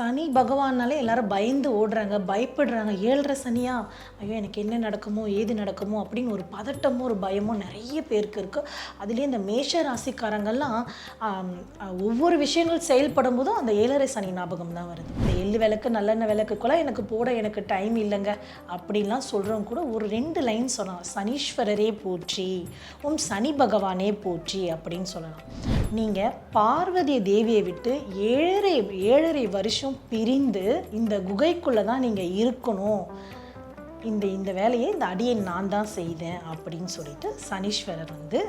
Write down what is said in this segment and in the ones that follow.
சனி பகவானாலே எல்லாரும் பயந்து ஓடுறாங்க பயப்படுறாங்க. ஏழரை சனியா? ஐயோ எனக்கு என்ன நடக்குமோ ஏது நடக்குமோ அப்படின்னு ஒரு பதட்டமோ ஒரு பயமோ நிறைய பேருக்கு இருக்குது அதுலேயே இந்த மேஷ ராசிக்காரங்கள்லாம் ஒவ்வொரு விஷயங்கள் செயல்படும் போதும் அந்த ஏழரை சனி ஞாபகம் தான் வருது. இந்த எள்ளு விளக்கு நல்லெண்ணெய் விளக்குக்குள்ள எனக்கு போட எனக்கு டைம் இல்லைங்க அப்படின்லாம் சொல்கிறவங்க கூட ஒரு ரெண்டு லைன் சொல்லலாம் சனீஸ்வரரே போற்றி உம் சனி பகவானே போற்றி அப்படின்னு சொல்லலாம். நீங்கள் பார்வதி தேவியை விட்டு ஏழரை ஏழரை வருஷம் பிரிந்து இந்த குகைக்குள்ளே தான் நீங்கள் இருக்கணும். இந்த இந்த வேலையை இந்த அடியை நான் தான் செய்தேன் அப்படின்னு சொல்லிட்டு சனீஸ்வரர் வந்து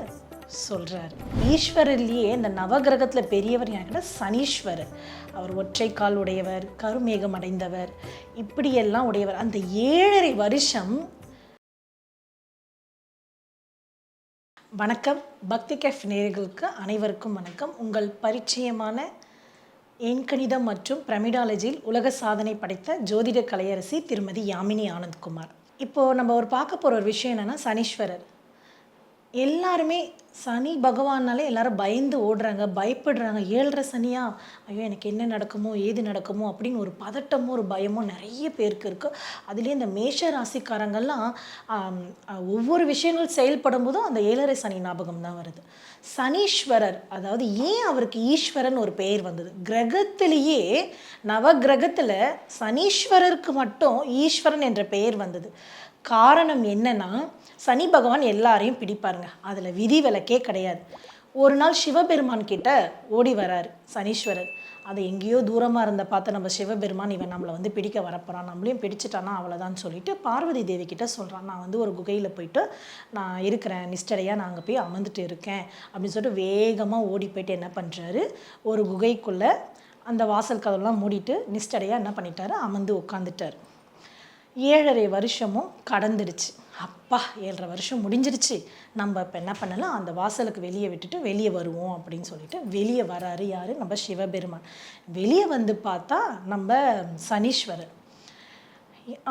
சொல்கிறார் ஈஸ்வரர்லேயே இந்த நவகிரகத்தில் பெரியவர் யாருன்னா சனீஸ்வரர். அவர் ஒற்றை கால் உடையவர் கருமேகம் அடைந்தவர் இப்படியெல்லாம் உடையவர். அந்த ஏழரை வருஷம் வணக்கம். பக்தி கேஃப் நேர்களுக்கு அனைவருக்கும் வணக்கம். உங்கள் பரிச்சயமான எண்கணிதம் மற்றும் பிரமிடாலஜியில் உலக சாதனை படைத்த ஜோதிட கலையரசி திருமதி யாமினி ஆனந்த்குமார். இப்போது நம்ம ஒரு பார்க்க போகிற ஒரு விஷயம் என்னென்னா சனீஸ்வரர். எல்லாருமே சனி பகவான்னாலே எல்லாரும் பயந்து ஓடுறாங்க பயப்படுறாங்க. ஏழரை சனியா? ஐயோ எனக்கு என்ன நடக்குமோ ஏது நடக்குமோ அப்படின்னு ஒரு பதட்டமோ ஒரு பயமோ நிறைய பேருக்கு இருக்குது அதுலேயே இந்த மேஷ ராசிக்காரங்கள்லாம் ஒவ்வொரு விஷயங்கள் செயல்படும் போதும் அந்த ஏழரை சனி ஞாபகம் தான் வருது. சனீஸ்வரர் அதாவது ஏன் அவருக்கு ஈஸ்வரன் ஒரு பெயர் வந்தது? கிரகத்திலேயே நவகிரகத்தில் சனீஸ்வரருக்கு மட்டும் ஈஸ்வரன் என்ற பெயர் வந்தது. காரணம் என்னன்னா சனி பகவான் எல்லாரையும் பிடிப்பாருங்க. அதில் விதி விலக்கு கிடையாது. ஒரு நாள் சிவபெருமான் கிட்ட ஓடி வராரு சனீஸ்வரர். அது எங்கேயோ தூரமாக இருந்த பார்த்து நம்ம சிவபெருமான் இவன் நம்மளை வந்து பிடிக்க வரப்போகிறான் நம்மளையும் பிடிச்சிட்டானா அவ்வளோதான் சொல்லிட்டு பார்வதி தேவி கிட்ட சொல்கிறான் நான் வந்து ஒரு குகையில் போயிட்டு நான் இருக்கிறேன் நிஷ்டரையாக நான் அங்கே போய் அமர்ந்துட்டு இருக்கேன் அப்படின்னு சொல்லிட்டு வேகமாக ஓடி போயிட்டு என்ன பண்ணுறாரு ஒரு குகைக்குள்ளே அந்த வாசல் கதவுலாம் மூடிட்டு நிஸ்டடையாக என்ன பண்ணிட்டாரு? அமர்ந்து உட்காந்துட்டார் ஏழரை வருஷமும் கடந்துடுச்சு. அப்பா ஏழரை வருஷம் முடிஞ்சிருச்சு. நம்ம இப்போ என்ன பண்ணலாம்? அந்த வாசலுக்கு வெளியே விட்டுட்டு வெளியே வருவோம் அப்படின்னு சொல்லிட்டு வெளியே வராரு யார்? நம்ம சிவபெருமான். வெளியே வந்து பார்த்தா நம்ம சனீஸ்வரர்.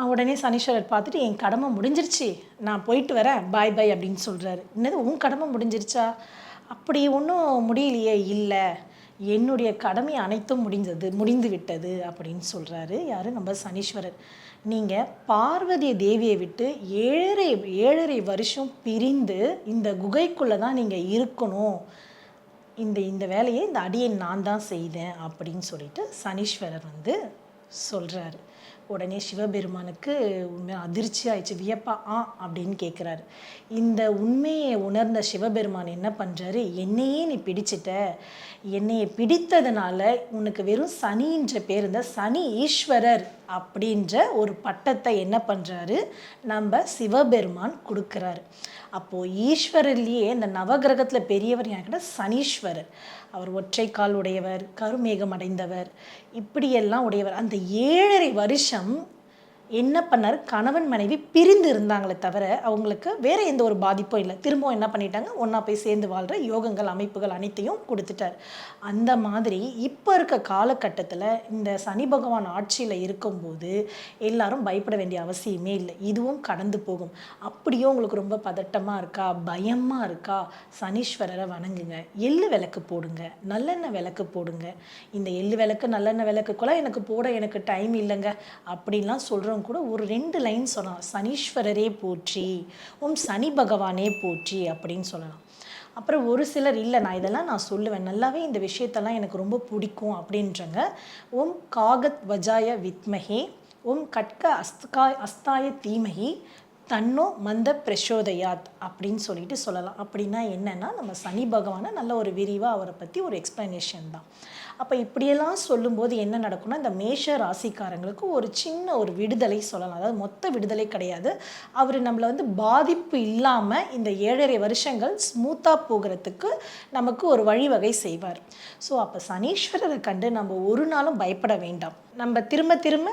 உடனே சனீஸ்வரர் பார்த்துட்டு என் கடமை முடிஞ்சிருச்சு. நான் போயிட்டு வரேன். பாய் பாய் அப்படின்னு சொல்கிறாரு என்னது உன் கடமை முடிஞ்சிருச்சா? அப்படி ஒன்றும் முடியலையே இல்லை. என்னுடைய கடமை அனைத்தும் முடிஞ்சது முடிந்து விட்டது அப்படின்னு சொல்கிறாரு யார்? நம்ம சனீஸ்வரர். நீங்கள் பார்வதி தேவியை விட்டு ஏழரை ஏழரை வருஷம் பிரிந்து இந்த குகைக்குள்ளே தான் நீங்கள் இருக்கணும். இந்த இந்த வேலையை இந்த அடியை நான் தான் செய்தேன் அப்படின்னு சொல்லிட்டு சனீஸ்வரர் வந்து சொல்கிறாரு உடனே சிவபெருமானுக்கு உண்மை அதிர்ச்சி ஆயிடுச்சு. வியப்பா ஆ அப்படின்னு கேட்குறாரு இந்த உண்மையை உணர்ந்த சிவபெருமான் என்ன பண்ணுறாரு என்னையே நீ பிடிச்சிட்ட. என்னையை பிடித்ததுனால உனக்கு வெறும் சனின்ற பேர் இந்த சனி ஈஸ்வரர் அப்படின்ற ஒரு பட்டத்தை என்ன பண்ணுறாரு நம்ம சிவபெருமான் கொடுக்குறாரு. அப்போது ஈஸ்வரர்லேயே இந்த நவகிரகத்தில் பெரியவர் யாருக்கிட்ட சனீஸ்வரர். அவர் ஒற்றை கால் உடையவர் கருமேகம் அடைந்தவர் இப்படியெல்லாம் உடையவர். அந்த ஏழரை வருஷம் Chamou என்ன பண்ணார்? கணவன் மனைவி பிரிந்து இருந்தாங்களே தவிர அவங்களுக்கு வேறு எந்த ஒரு பாதிப்பும் இல்லை. திரும்பவும் என்ன பண்ணிட்டாங்க? ஒன்றா போய் சேர்ந்து வாழ்கிற யோகங்கள் அமைப்புகள் அனைத்தையும் கொடுத்துட்டார். அந்த மாதிரி இப்போ இருக்க காலகட்டத்தில் இந்த சனி பகவான் ஆட்சியில் இருக்கும்போது எல்லாரும் பயப்பட வேண்டிய அவசியமே இல்லை. இதுவும் கடந்து போகும். அப்படியும் உங்களுக்கு ரொம்ப பதட்டமாக இருக்கா? பயமாக இருக்கா? சனீஸ்வரரை வணங்குங்க. எள்ளு விளக்கு போடுங்க. நல்லெண்ணெய் விளக்கு போடுங்க. இந்த எள்ளு விளக்கு நல்லெண்ணெய் விளக்குக்குள்ள எனக்கு போட எனக்கு டைம் இல்லைங்க. அப்படின்லாம் சொல்கிறவங்க கூட ஒரு ரெண்டு லைன் சொல்லலாம் சனீஸ்வரரே போற்றி ஓம் சனி பகவானே போற்றி அப்படின்னு சொல்லலாம். அப்புறம் ஒரு சிலர் இல்லை நான் இதெல்லாம் நான் சொல்லுவேன். நல்லாவே இந்த விஷயத்தெல்லாம் எனக்கு ரொம்ப பிடிக்கும் அப்படின்றங்க. ஓம் காகத் வஜாய வித்மகே ஓம் கட்க அஸ்தாய் அஸ்தாய தீமஹி தன்னோ மந்த பிரசோதயாத் அப்படின்னு சொல்லிட்டு சொல்லலாம். அப்படின்னா என்னென்னா நம்ம சனி பகவானை நல்ல ஒரு விரிவாக அவரை பற்றி ஒரு எக்ஸ்ப்ளனேஷன் தான். அப்போ இப்படியெல்லாம் சொல்லும்போது என்ன நடக்கும்னா இந்த மேஷ ராசிக்காரங்களுக்கு ஒரு சின்ன ஒரு விடுதலை சொல்லலாம். அதாவது மொத்த விடுதலை கிடையாது. அவர் நம்மளை வந்து பாதிப்பு இல்லாமல் இந்த ஏழரை வருஷங்கள் ஸ்மூத்தாக போகிறதுக்கு நமக்கு ஒரு வழிவகை செய்வார். ஸோ அப்போ சனீஸ்வரரை கண்டு நம்ம ஒரு நாளும் பயப்பட வேண்டாம். நம்ம திரும்ப திரும்ப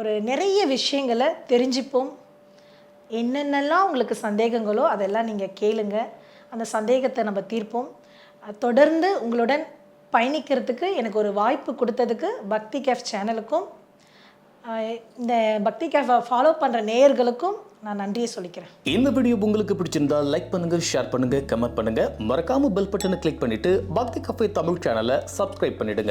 ஒரு நிறைய விஷயங்களை தெரிஞ்சுப்போம். என்னென்னலாம் உங்களுக்கு சந்தேகங்களோ அதெல்லாம் நீங்கள் கேளுங்க. அந்த சந்தேகத்தை நம்ம தீர்ப்போம். தொடர்ந்து உங்களுடன் பயணிக்கிறதுக்கு எனக்கு ஒரு வாய்ப்பு கொடுத்ததுக்கு பக்தி கேஃப் சேனலுக்கும் இந்த பக்தி கேஃபை ஃபாலோ பண்ணுற நேயர்களுக்கும் நான் நன்றியை சொல்லிக்கிறேன். இந்த வீடியோ உங்களுக்கு பிடிச்சிருந்தா லைக் பண்ணுங்க ஷேர் பண்ணுங்க கமெண்ட் பண்ணுங்க. மறக்காம பெல் பட்டனை கிளிக் பண்ணிட்டு பக்தி கஃபே தமிழ் சேனலை சப்ஸ்கிரைப் பண்ணிடுங்க.